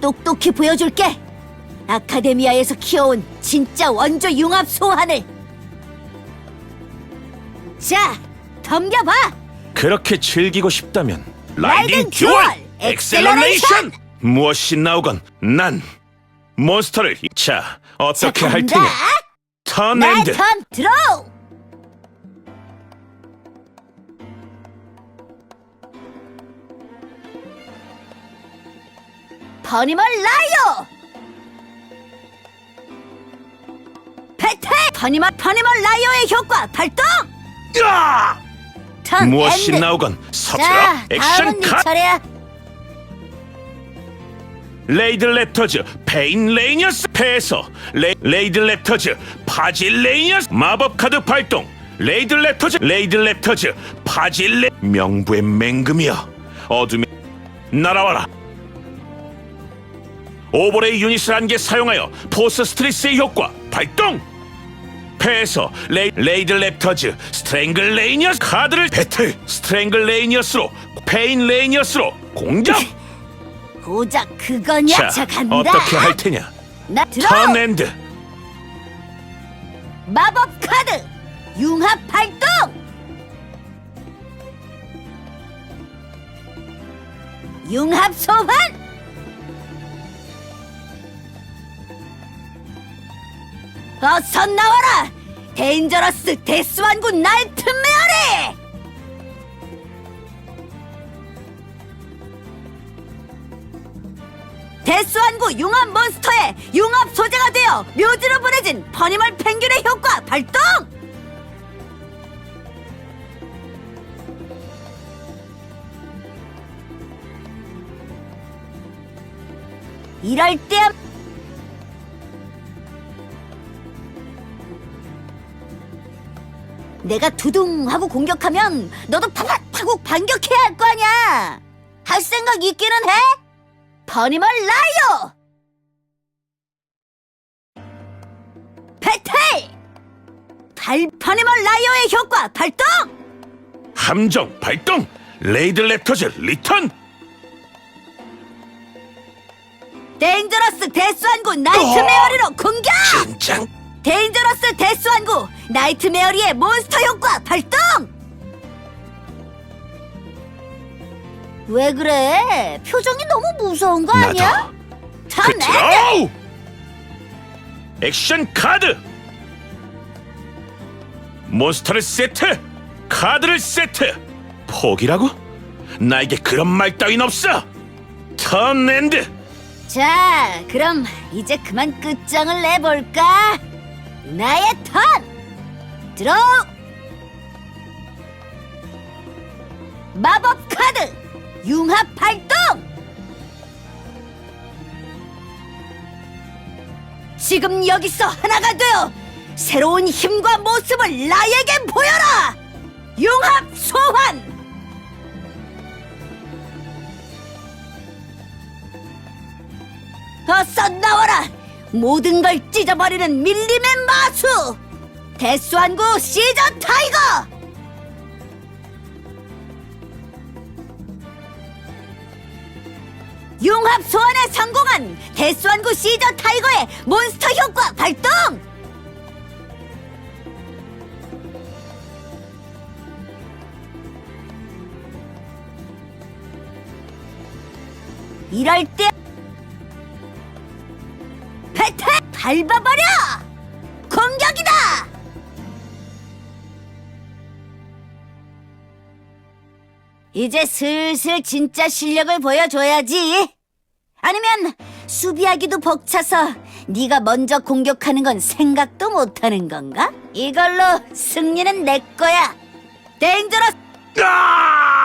똑똑히 보여줄게. 아카데미아에서 키워온 진짜 원조 융합 소환을. 자, 덤벼봐. 그렇게 즐기고 싶다면 라이딩 듀얼 엑셀러레이션! 무엇이 나오건 난 몬스터를 자 어떻게 자, 할. 테냐 턴 엔드 나턴 드로우. 버니멀 라이오. 배틀 버니멀 버니멀 라이오의 효과 발동. 으아! 턴 무엇이 엔드. 나오건 자, 서투라 액션 다음은 네 컷 차례야. 레이드 랩터즈 페인 레이니어스 패에서 레, 레이드 랩터즈 파질 레이니어스 마법 카드 발동 레이드 랩터즈 레이드 랩터즈 파질 레 명부의 맹금이여 어둠이 날아와라 오버레이 유닛을 한 개 사용하여 포스 스트리스의 효과 발동 패에서 레이, 레이드 랩터즈 스트랭글 레이니어스 카드를 배틀 스트랭글 레이니어스로 페인 레이니어스로 공격 고작 그거냐? 자, 자, 간다. 어떻게 할 테냐? 나 들어. 턴엔드 마법 카드 융합 발동. 융합 소환. 어서 나와라! 데인저러스 데스완구 나이트메어리! 데스완구 융합 몬스터의 융합 소재가 되어 묘지로 보내진 퍼니멀 펭귄의 효과 발동! 이럴 때 내가 두둥 하고 공격하면 너도 파팍 하고 반격해야 할 거 아니야. 할 생각 있기는 해? 버니멀 라이오! 배틀! 발 버니멀 라이오의 효과 발동! 함정 발동 레이드 랩터즈 리턴 데인저러스 데스완구 나이트메어리로 공격! 진짜 데인저러스 데스완구 나이트메어리의 몬스터 효과 발동! 왜 그래? 표정이 너무 무서운 거 아니야? 턴 엔드! 그트로우 액션 카드 몬스터를 세트 카드를 세트 포기라고? 나에게 그런 말 따윈 없어 턴 엔드 자, 그럼 이제 그만 끝장을 내볼까? 나의 턴! 들어! 마법 카드! 융합 발동! 지금 여기서 하나가 되어 새로운 힘과 모습을 나에게 보여라! 융합 소환! 어서 나와라! 모든 걸 찢어버리는 밀림의 마수! 대수한구 시저 타이거! 융합 소환에 성공한 대수한구 시저 타이거의 몬스터 효과 발동! 이럴 때 배틀 밟아버려! 공격이다! 이제 슬슬 진짜 실력을 보여줘야지. 아니면 수비하기도 벅차서 네가 먼저 공격하는 건 생각도 못하는 건가? 이걸로 승리는 내 거야. 데인저러스 아!